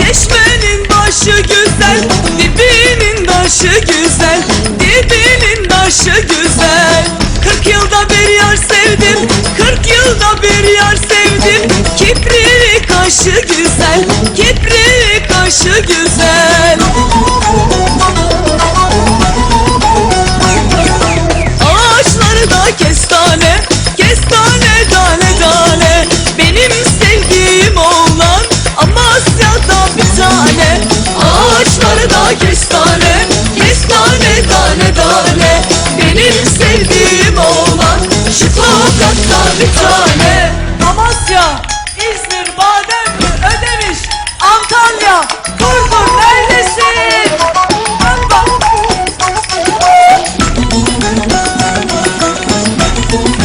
Çeşmenin başı güzel Dibinin taşı güzel Dibinin taşı güzel. Kırk yılda bir yar sevdim Kırk yılda bir yar sevdim. Kiprili kaşı güzel Boom.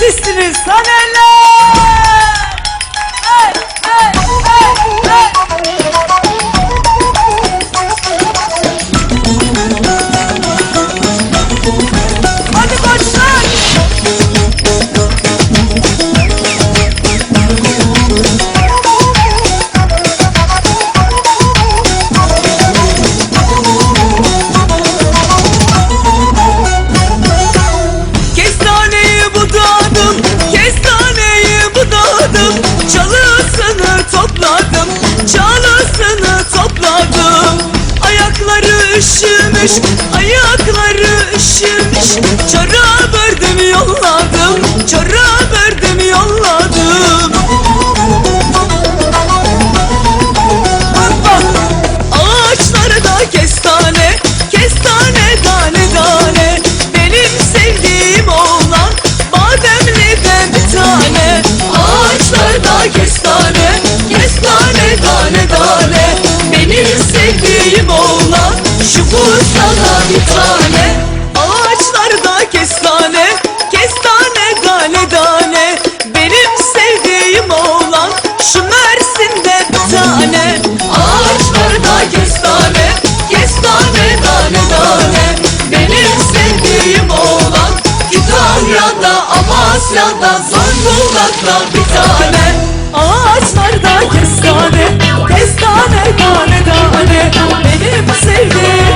Bir tane üşümüş, ayakları üşümüş. Çorap ördüm yolladım, çorap şu Bursa'da bir tane Ağaçlarda kestane, kestane tane tane Benim sevdiğim oğlan şu Mersin'de bir tane. Ağaçlarda kestane, kestane tane tane Benim sevdiğim oğlan Kütahya'da, Amasya'da, Zonguldak'ta bir tane. Ağaçlarda kestane, kestane tane tane Benim sevdiğim